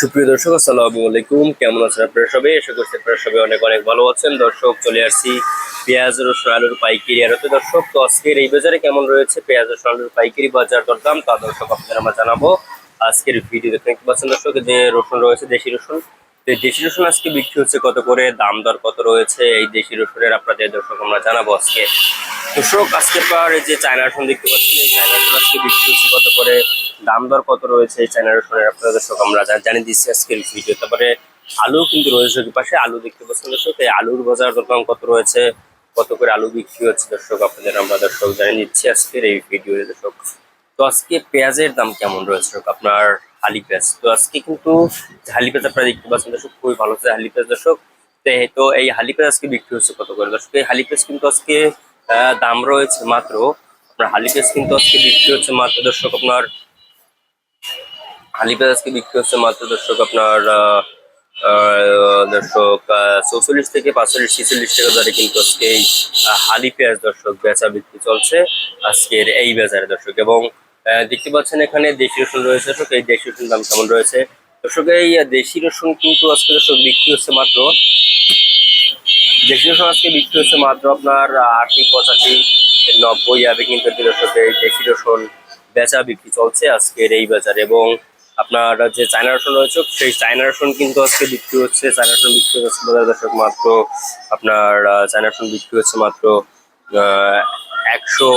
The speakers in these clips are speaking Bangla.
সুপ্রিয় দর্শক, আসসালামু আলাইকুম। কেমন আছেন আপনারা সবাই? আশা করছি আপনারা সবাই অনেক অনেক ভালো আছেন। দর্শক, চলে আসছি পেঁয়াজ রসুন আলুর পাইকারি আর দর্শক, তো আজকের এই বাজারে কেমন রয়েছে পেঁয়াজ রসুন আলুর পাইকারি বাজার দরদাম তা দর্শক আপনারা আমরা জানাব। আজকের ভিডিও দেখতে পাচ্ছেন দর্শক, যে রসুন রয়েছে, দেশি রসুন। তো দেশি রসুন আজকে বিক্রি হচ্ছে কত করে, দাম দর কত রয়েছে, এই দেশি রসুনের আপনাদের দর্শক আমরা জানাব আজকে দর্শক আজকে পর যে চায়না রসুন দেখতে পাচ্ছেন, এই চায়না রসুন আজকে বিক্রি হচ্ছে কত করে, দাম দর কত রয়েছে, এই চায়না রসুনের আপনাদের দর্শক আমরা জানিয়ে দিচ্ছি আজকের ভিডিও তারপরে আলু কিন্তু রয়েছে পাশে, আলু দেখতে পাচ্ছেন দর্শক, এই আলুর বাজার দরদাম কত রয়েছে, কত করে আলু বিক্রি হচ্ছে দর্শক, আপনাদের আমরা দর্শক জানিয়ে দিচ্ছি আজকের এই ভিডিও দর্শক তো আজকে পেঁয়াজের দাম কেমন রয়েছে? আপনার হালি পেঁয়াজ তো আজকে কিন্তু হালি পেঁয়াজ আপনারা দেখতে পাচ্ছেন, দর্শক, খুবই ভালো হচ্ছে হালি পেঁয়াজ দর্শক। তো এই- হালি পেঁয়াজ আজকে বিক্রি হচ্ছে কত করে? দর্শক, এই হালি পেঁয়াজ কিন্তু আজকে দাম রয়েছে মাত্র, আপনার হালি পেঁয়াজ কিন্তু আজকে বিক্রি হচ্ছে মাত্র, দর্শক, আপনার হালি পেঁয়াজ আজকে বিক্রি হচ্ছে মাত্র, দর্শক, আপনার দর্শক চৌচল্লিশ থেকে পাঁচচল্লিশ, ছেচল্লিশ টাকা দরে কিন্তু আজকে এই হালি পেঁয়াজ দর্শক, বেচা বিক্রি চলছে আজকের এই বাজারে, দর্শক। এবং দেখতে পাচ্ছেন এখানে দেশি রসুন রয়েছে। দর্শক, এই দেশি রসুন দাম কেমন রয়েছে? দর্শক, এই দেশি রসুন কিন্তু আজকে দর্শক বিক্রি হচ্ছে মাত্র দেশি রসুন আজকে বিক্রি হচ্ছে মাত্র আপনার আশি, পঁচাশি, নব্বই আবে কিন্তু দর্শক এই দেশি রসুন বেচা বিক্রি চলছে আজকের এই বাজার। এবং আপনার যে চায়না রসুন রয়েছে, সেই চায়না রসুন কিন্তু আজকে বিক্রি হচ্ছে। চায়না রসুন বিক্রি হচ্ছে বাজার দর্শক মাত্র আপনার চায়না রসুন বিক্রি হচ্ছে মাত্র একশো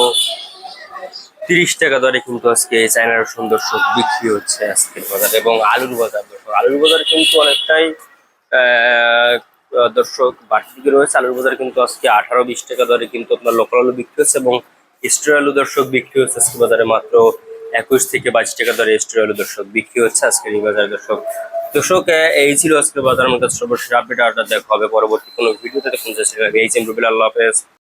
তিরিশ টাকা দরে কিন্তু আজকে চায়নার সুন্দর দর্শক বিক্রি হচ্ছে আজকের বাজারে এবং আলুর বাজার। দর্শক, আলুর বাজার কিন্তু অনেকটাই দর্শক, বাড়তি দিকে রয়েছে। আলুর বাজার কিন্তু আজকে আঠারো, বিশ টাকা দরে কিন্তু আপনার লোকাল আলু বিক্রি হচ্ছে এবং স্টোর আলু দর্শক বিক্রি হচ্ছে আজকে বাজারে মাত্র একুশ থেকে বাইশ টাকা দরে স্টোর আলু দর্শক বিক্রি হচ্ছে আজকের এই বাজারে দর্শক। দর্শক এই ছিল আজকের বাজারের মধ্যে সর্বশেষ আপডেট আড্ডা দেখা হবে পরবর্তী কোনো ভিডিওতে। দেখুন এই চিন্তা আল্লাহ হাফেজ।